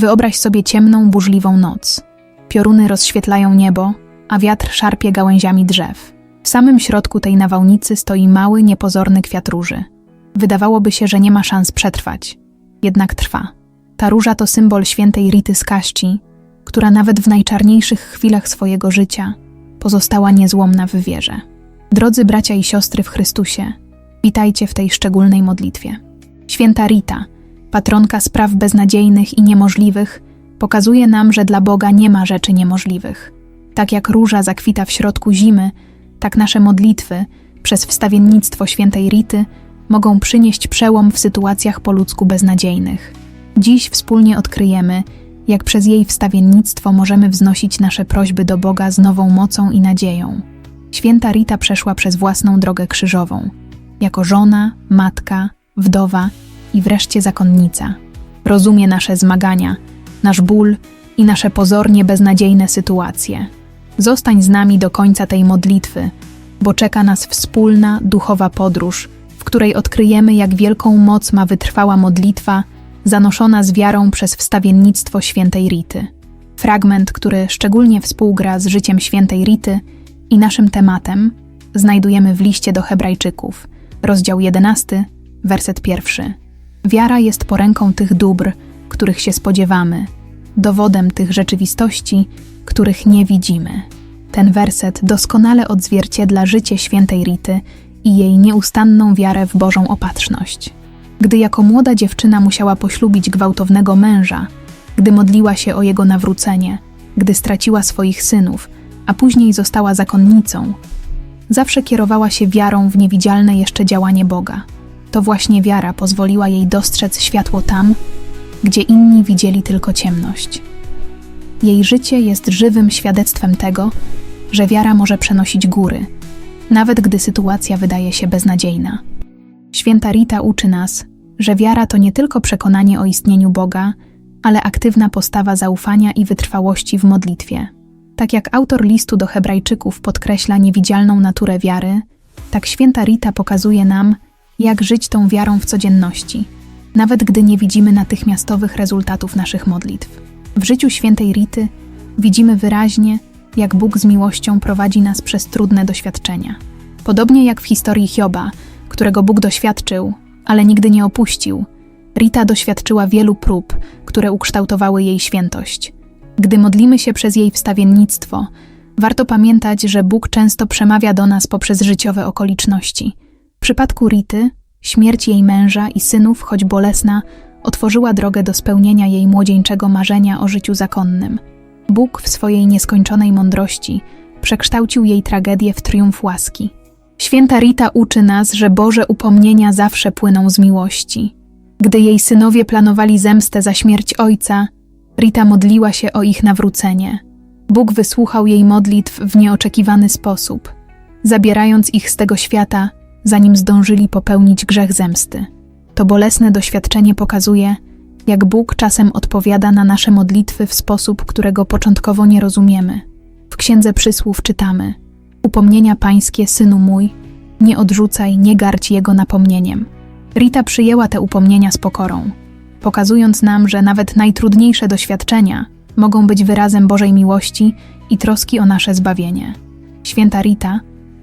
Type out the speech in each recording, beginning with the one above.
Wyobraź sobie ciemną, burzliwą noc. Pioruny rozświetlają niebo, a wiatr szarpie gałęziami drzew. W samym środku tej nawałnicy stoi mały, niepozorny kwiat róży. Wydawałoby się, że nie ma szans przetrwać. Jednak trwa. Ta róża to symbol świętej Rity z Kaści, która nawet w najczarniejszych chwilach swojego życia pozostała niezłomna w wierze. Drodzy bracia i siostry w Chrystusie, witajcie w tej szczególnej modlitwie. Święta Rita, patronka spraw beznadziejnych i niemożliwych, pokazuje nam, że dla Boga nie ma rzeczy niemożliwych. Tak jak róża zakwita w środku zimy, tak nasze modlitwy, przez wstawiennictwo świętej Rity, mogą przynieść przełom w sytuacjach po ludzku beznadziejnych. Dziś wspólnie odkryjemy, jak przez jej wstawiennictwo możemy wznosić nasze prośby do Boga z nową mocą i nadzieją. Święta Rita przeszła przez własną drogę krzyżową, jako żona, matka, wdowa i wreszcie zakonnica. Rozumie nasze zmagania, nasz ból i nasze pozornie beznadziejne sytuacje. Zostań z nami do końca tej modlitwy, bo czeka nas wspólna, duchowa podróż, w której odkryjemy, jak wielką moc ma wytrwała modlitwa, zanoszona z wiarą przez wstawiennictwo świętej Rity. Fragment, który szczególnie współgra z życiem świętej Rity i naszym tematem, znajdujemy w liście do Hebrajczyków, rozdział 11, werset pierwszy. Wiara jest poręką tych dóbr, których się spodziewamy, dowodem tych rzeczywistości, których nie widzimy. Ten werset doskonale odzwierciedla życie świętej Rity i jej nieustanną wiarę w Bożą opatrzność. Gdy jako młoda dziewczyna musiała poślubić gwałtownego męża, gdy modliła się o jego nawrócenie, gdy straciła swoich synów, a później została zakonnicą, zawsze kierowała się wiarą w niewidzialne jeszcze działanie Boga. To właśnie wiara pozwoliła jej dostrzec światło tam, gdzie inni widzieli tylko ciemność. Jej życie jest żywym świadectwem tego, że wiara może przenosić góry, nawet gdy sytuacja wydaje się beznadziejna. Święta Rita uczy nas, że wiara to nie tylko przekonanie o istnieniu Boga, ale aktywna postawa zaufania i wytrwałości w modlitwie. Tak jak autor listu do Hebrajczyków podkreśla niewidzialną naturę wiary, tak święta Rita pokazuje nam, jak żyć tą wiarą w codzienności, nawet gdy nie widzimy natychmiastowych rezultatów naszych modlitw. W życiu świętej Rity widzimy wyraźnie, jak Bóg z miłością prowadzi nas przez trudne doświadczenia. Podobnie jak w historii Hioba, którego Bóg doświadczył, ale nigdy nie opuścił, Rita doświadczyła wielu prób, które ukształtowały jej świętość. Gdy modlimy się przez jej wstawiennictwo, warto pamiętać, że Bóg często przemawia do nas poprzez życiowe okoliczności. W przypadku Rity, śmierć jej męża i synów, choć bolesna, otworzyła drogę do spełnienia jej młodzieńczego marzenia o życiu zakonnym. Bóg w swojej nieskończonej mądrości przekształcił jej tragedię w triumf łaski. Święta Rita uczy nas, że Boże upomnienia zawsze płyną z miłości. Gdy jej synowie planowali zemstę za śmierć ojca, Rita modliła się o ich nawrócenie. Bóg wysłuchał jej modlitw w nieoczekiwany sposób, zabierając ich z tego świata, zanim zdążyli popełnić grzech zemsty. To bolesne doświadczenie pokazuje, jak Bóg czasem odpowiada na nasze modlitwy w sposób, którego początkowo nie rozumiemy. W Księdze Przysłów czytamy: Upomnienia pańskie, synu mój, nie odrzucaj, nie gardź jego napomnieniem. Rita przyjęła te upomnienia z pokorą, pokazując nam, że nawet najtrudniejsze doświadczenia mogą być wyrazem Bożej miłości i troski o nasze zbawienie. Święta Rita,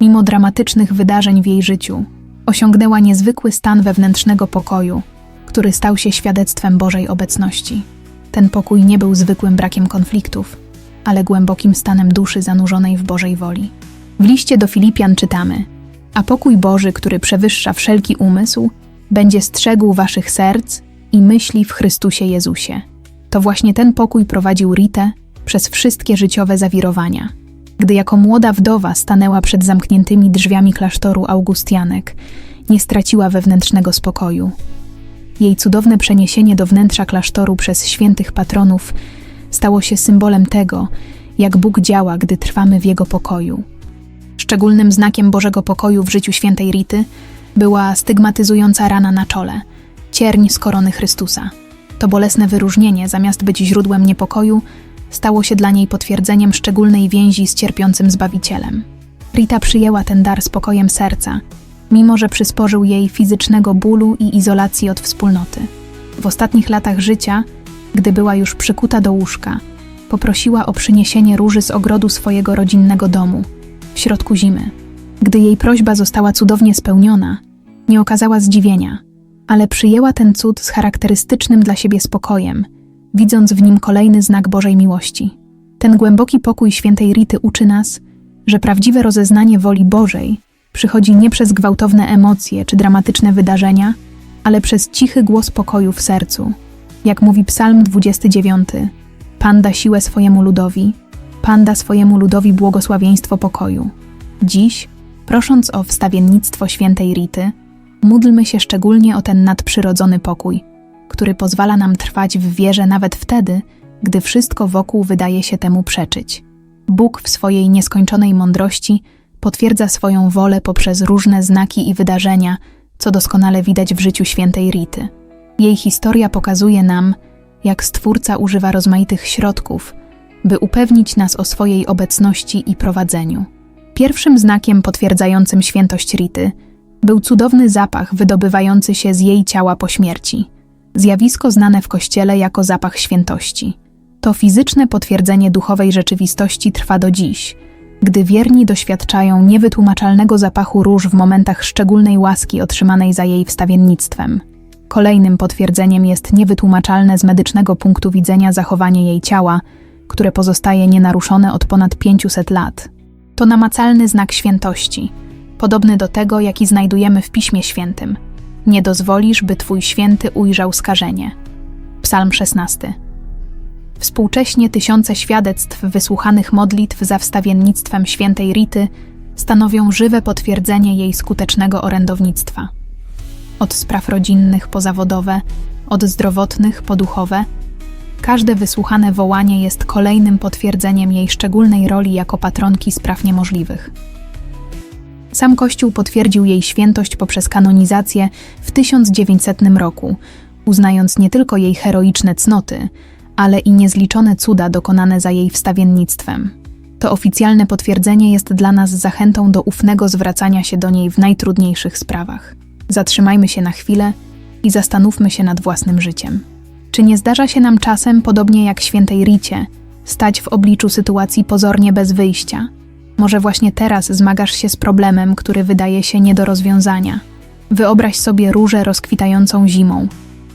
mimo dramatycznych wydarzeń w jej życiu, osiągnęła niezwykły stan wewnętrznego pokoju, który stał się świadectwem Bożej obecności. Ten pokój nie był zwykłym brakiem konfliktów, ale głębokim stanem duszy zanurzonej w Bożej woli. W liście do Filipian czytamy: A pokój Boży, który przewyższa wszelki umysł, będzie strzegł waszych serc i myśli w Chrystusie Jezusie. To właśnie ten pokój prowadził Ritę przez wszystkie życiowe zawirowania. Gdy jako młoda wdowa stanęła przed zamkniętymi drzwiami klasztoru Augustianek, nie straciła wewnętrznego spokoju. Jej cudowne przeniesienie do wnętrza klasztoru przez świętych patronów stało się symbolem tego, jak Bóg działa, gdy trwamy w Jego pokoju. Szczególnym znakiem Bożego pokoju w życiu świętej Rity była stygmatyzująca rana na czole, cierń z korony Chrystusa. To bolesne wyróżnienie, zamiast być źródłem niepokoju, stało się dla niej potwierdzeniem szczególnej więzi z cierpiącym Zbawicielem. Rita przyjęła ten dar spokojem serca, mimo że przysporzył jej fizycznego bólu i izolacji od wspólnoty. W ostatnich latach życia Gdy była już przykuta do łóżka, poprosiła o przyniesienie róży z ogrodu swojego rodzinnego domu, w środku zimy. Gdy jej prośba została cudownie spełniona, nie okazała zdziwienia, ale przyjęła ten cud z charakterystycznym dla siebie spokojem, widząc w nim kolejny znak Bożej miłości. Ten głęboki pokój świętej Rity uczy nas, że prawdziwe rozeznanie woli Bożej przychodzi nie przez gwałtowne emocje czy dramatyczne wydarzenia, ale przez cichy głos pokoju w sercu. Jak mówi Psalm 29, Pan da siłę swojemu ludowi, Pan da swojemu ludowi błogosławieństwo pokoju. Dziś, prosząc o wstawiennictwo świętej Rity, módlmy się szczególnie o ten nadprzyrodzony pokój, który pozwala nam trwać w wierze nawet wtedy, gdy wszystko wokół wydaje się temu przeczyć. Bóg w swojej nieskończonej mądrości potwierdza swoją wolę poprzez różne znaki i wydarzenia, co doskonale widać w życiu świętej Rity. Jej historia pokazuje nam, jak Stwórca używa rozmaitych środków, by upewnić nas o swojej obecności i prowadzeniu. Pierwszym znakiem potwierdzającym świętość Rity był cudowny zapach wydobywający się z jej ciała po śmierci. Zjawisko znane w kościele jako zapach świętości. To fizyczne potwierdzenie duchowej rzeczywistości trwa do dziś, gdy wierni doświadczają niewytłumaczalnego zapachu róż w momentach szczególnej łaski otrzymanej za jej wstawiennictwem. Kolejnym potwierdzeniem jest niewytłumaczalne z medycznego punktu widzenia zachowanie jej ciała, które pozostaje nienaruszone od ponad 500 lat. To namacalny znak świętości, podobny do tego, jaki znajdujemy w Piśmie Świętym. Nie dozwolisz, by Twój święty ujrzał skażenie. Psalm 16. Współcześnie tysiące świadectw wysłuchanych modlitw za wstawiennictwem świętej Rity stanowią żywe potwierdzenie jej skutecznego orędownictwa. Od spraw rodzinnych po zawodowe, od zdrowotnych po duchowe, każde wysłuchane wołanie jest kolejnym potwierdzeniem jej szczególnej roli jako patronki spraw niemożliwych. Sam Kościół potwierdził jej świętość poprzez kanonizację w 1900 roku, uznając nie tylko jej heroiczne cnoty, ale i niezliczone cuda dokonane za jej wstawiennictwem. To oficjalne potwierdzenie jest dla nas zachętą do ufnego zwracania się do niej w najtrudniejszych sprawach. Zatrzymajmy się na chwilę i zastanówmy się nad własnym życiem. Czy nie zdarza się nam czasem, podobnie jak świętej Ricie, stać w obliczu sytuacji pozornie bez wyjścia? Może właśnie teraz zmagasz się z problemem, który wydaje się nie do rozwiązania. Wyobraź sobie różę rozkwitającą zimą,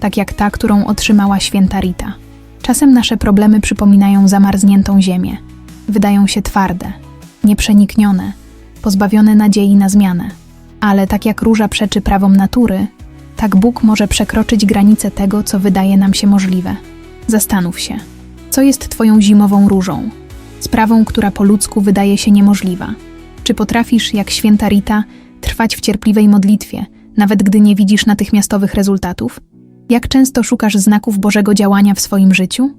tak jak ta, którą otrzymała święta Rita. Czasem nasze problemy przypominają zamarzniętą ziemię. Wydają się twarde, nieprzeniknione, pozbawione nadziei na zmianę. Ale tak jak róża przeczy prawom natury, tak Bóg może przekroczyć granice tego, co wydaje nam się możliwe. Zastanów się, co jest Twoją zimową różą, sprawą, która po ludzku wydaje się niemożliwa. Czy potrafisz, jak święta Rita, trwać w cierpliwej modlitwie, nawet gdy nie widzisz natychmiastowych rezultatów? Jak często szukasz znaków Bożego działania w swoim życiu?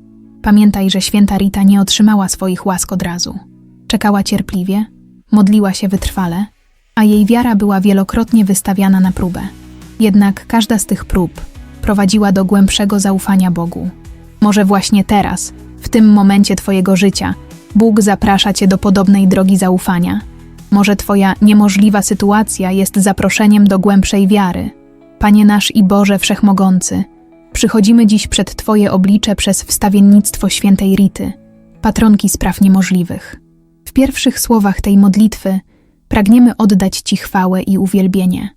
Pamiętaj, że święta Rita nie otrzymała swoich łask od razu. Czekała cierpliwie, modliła się wytrwale, a jej wiara była wielokrotnie wystawiana na próbę. Jednak każda z tych prób prowadziła do głębszego zaufania Bogu. Może właśnie teraz, w tym momencie Twojego życia, Bóg zaprasza Cię do podobnej drogi zaufania. Może Twoja niemożliwa sytuacja jest zaproszeniem do głębszej wiary. Panie nasz i Boże Wszechmogący, przychodzimy dziś przed Twoje oblicze przez wstawiennictwo świętej Rity, patronki spraw niemożliwych. W pierwszych słowach tej modlitwy pragniemy oddać Ci chwałę i uwielbienie.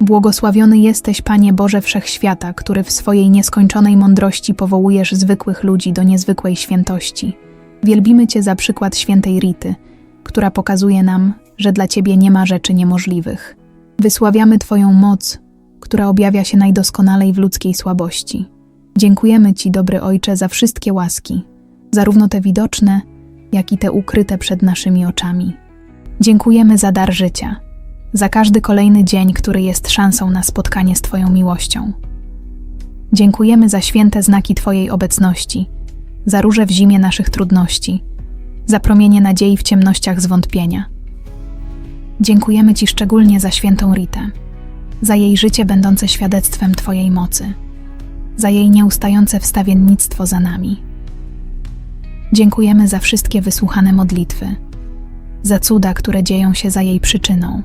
Błogosławiony jesteś, Panie Boże Wszechświata, który w swojej nieskończonej mądrości powołujesz zwykłych ludzi do niezwykłej świętości. Wielbimy Cię za przykład świętej Rity, która pokazuje nam, że dla Ciebie nie ma rzeczy niemożliwych. Wysławiamy Twoją moc, która objawia się najdoskonalej w ludzkiej słabości. Dziękujemy Ci, dobry Ojcze, za wszystkie łaski, zarówno te widoczne, jak i te ukryte przed naszymi oczami. Dziękujemy za dar życia, za każdy kolejny dzień, który jest szansą na spotkanie z Twoją miłością. Dziękujemy za święte znaki Twojej obecności, za róże w zimie naszych trudności, za promienie nadziei w ciemnościach zwątpienia. Dziękujemy Ci szczególnie za świętą Ritę, za jej życie będące świadectwem Twojej mocy, za jej nieustające wstawiennictwo za nami. Dziękujemy za wszystkie wysłuchane modlitwy, za cuda, które dzieją się za jej przyczyną,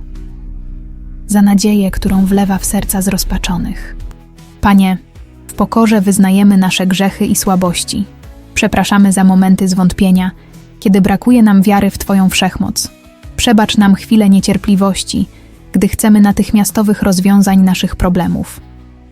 za nadzieję, którą wlewa w serca zrozpaczonych. Panie, pokorze wyznajemy nasze grzechy i słabości. Przepraszamy za momenty zwątpienia, kiedy brakuje nam wiary w Twoją wszechmoc. Przebacz nam chwilę niecierpliwości, gdy chcemy natychmiastowych rozwiązań naszych problemów.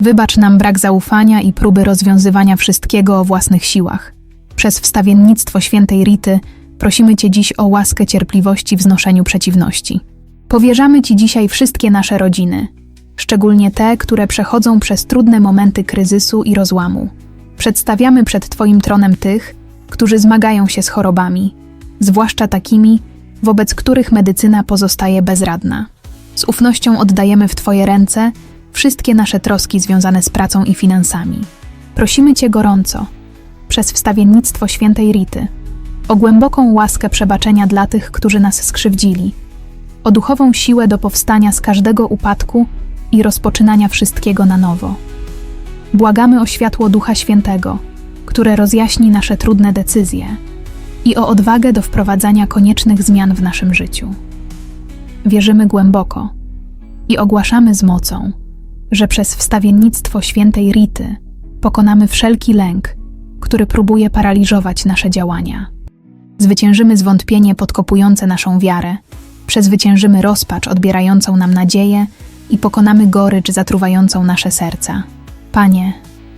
Wybacz nam brak zaufania i próby rozwiązywania wszystkiego o własnych siłach. Przez wstawiennictwo świętej Rity prosimy Cię dziś o łaskę cierpliwości w znoszeniu przeciwności. Powierzamy Ci dzisiaj wszystkie nasze rodziny, szczególnie te, które przechodzą przez trudne momenty kryzysu i rozłamu. Przedstawiamy przed Twoim tronem tych, którzy zmagają się z chorobami, zwłaszcza takimi, wobec których medycyna pozostaje bezradna. Z ufnością oddajemy w Twoje ręce wszystkie nasze troski związane z pracą i finansami. Prosimy Cię gorąco, przez wstawiennictwo świętej Rity, o głęboką łaskę przebaczenia dla tych, którzy nas skrzywdzili, o duchową siłę do powstania z każdego upadku i rozpoczynania wszystkiego na nowo. Błagamy o światło Ducha Świętego, które rozjaśni nasze trudne decyzje i o odwagę do wprowadzania koniecznych zmian w naszym życiu. Wierzymy głęboko i ogłaszamy z mocą, że przez wstawiennictwo świętej Rity pokonamy wszelki lęk, który próbuje paraliżować nasze działania. Zwyciężymy zwątpienie podkopujące naszą wiarę, przezwyciężymy rozpacz odbierającą nam nadzieję i pokonamy gorycz zatruwającą nasze serca. Panie,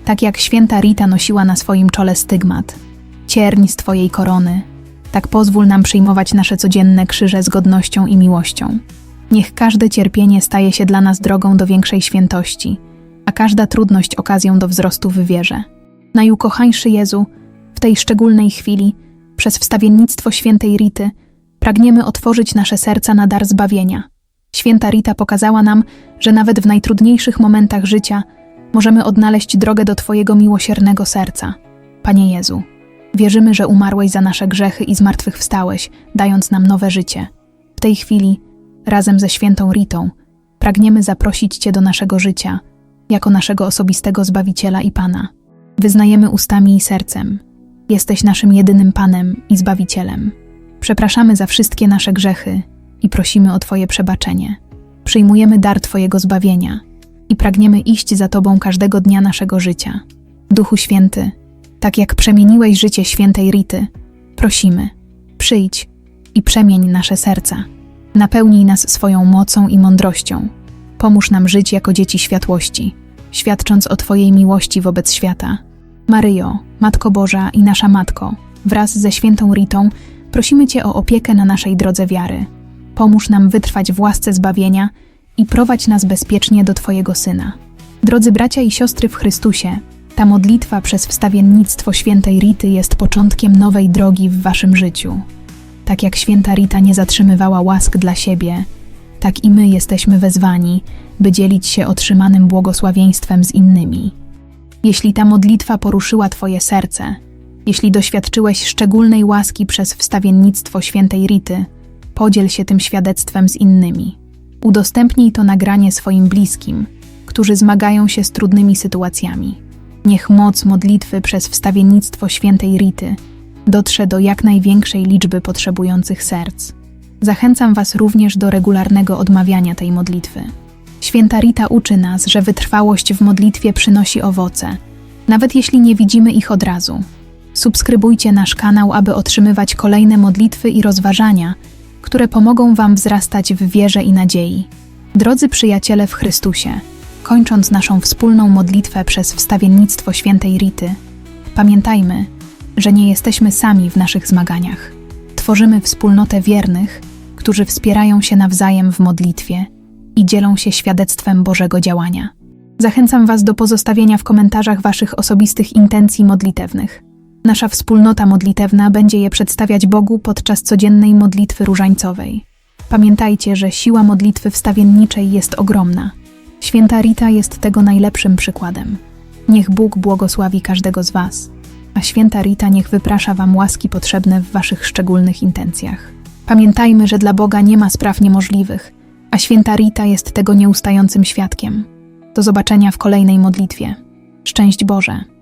tak jak święta Rita nosiła na swoim czole stygmat, cierń z Twojej korony, tak pozwól nam przyjmować nasze codzienne krzyże z godnością i miłością. Niech każde cierpienie staje się dla nas drogą do większej świętości, a każda trudność okazją do wzrostu w wierze. Najukochańszy Jezu, w tej szczególnej chwili, przez wstawiennictwo świętej Rity, pragniemy otworzyć nasze serca na dar zbawienia. Święta Rita pokazała nam, że nawet w najtrudniejszych momentach życia możemy odnaleźć drogę do Twojego miłosiernego serca. Panie Jezu, wierzymy, że umarłeś za nasze grzechy i zmartwychwstałeś, dając nam nowe życie. W tej chwili, razem ze świętą Ritą, pragniemy zaprosić Cię do naszego życia, jako naszego osobistego Zbawiciela i Pana. Wyznajemy ustami i sercem. Jesteś naszym jedynym Panem i Zbawicielem. Przepraszamy za wszystkie nasze grzechy i prosimy o Twoje przebaczenie. Przyjmujemy dar Twojego zbawienia i pragniemy iść za Tobą każdego dnia naszego życia. Duchu Święty, tak jak przemieniłeś życie świętej Rity, prosimy, przyjdź i przemień nasze serca. Napełnij nas swoją mocą i mądrością. Pomóż nam żyć jako dzieci światłości, świadcząc o Twojej miłości wobec świata. Maryjo, Matko Boża i nasza Matko, wraz ze świętą Ritą, prosimy Cię o opiekę na naszej drodze wiary. Pomóż nam wytrwać w łasce zbawienia i prowadź nas bezpiecznie do Twojego Syna. Drodzy bracia i siostry w Chrystusie, ta modlitwa przez wstawiennictwo świętej Rity jest początkiem nowej drogi w Waszym życiu. Tak jak święta Rita nie zatrzymywała łask dla siebie, tak i my jesteśmy wezwani, by dzielić się otrzymanym błogosławieństwem z innymi. Jeśli ta modlitwa poruszyła Twoje serce, jeśli doświadczyłeś szczególnej łaski przez wstawiennictwo świętej Rity, podziel się tym świadectwem z innymi. Udostępnij to nagranie swoim bliskim, którzy zmagają się z trudnymi sytuacjami. Niech moc modlitwy przez wstawiennictwo świętej Rity dotrze do jak największej liczby potrzebujących serc. Zachęcam Was również do regularnego odmawiania tej modlitwy. Święta Rita uczy nas, że wytrwałość w modlitwie przynosi owoce, nawet jeśli nie widzimy ich od razu. Subskrybujcie nasz kanał, aby otrzymywać kolejne modlitwy i rozważania, które pomogą Wam wzrastać w wierze i nadziei. Drodzy przyjaciele w Chrystusie, kończąc naszą wspólną modlitwę przez wstawiennictwo świętej Rity, pamiętajmy, że nie jesteśmy sami w naszych zmaganiach. Tworzymy wspólnotę wiernych, którzy wspierają się nawzajem w modlitwie i dzielą się świadectwem Bożego działania. Zachęcam Was do pozostawienia w komentarzach Waszych osobistych intencji modlitewnych. Nasza wspólnota modlitewna będzie je przedstawiać Bogu podczas codziennej modlitwy różańcowej. Pamiętajcie, że siła modlitwy wstawienniczej jest ogromna. Święta Rita jest tego najlepszym przykładem. Niech Bóg błogosławi każdego z Was, a święta Rita niech wyprasza Wam łaski potrzebne w Waszych szczególnych intencjach. Pamiętajmy, że dla Boga nie ma spraw niemożliwych, a święta Rita jest tego nieustającym świadkiem. Do zobaczenia w kolejnej modlitwie. Szczęść Boże!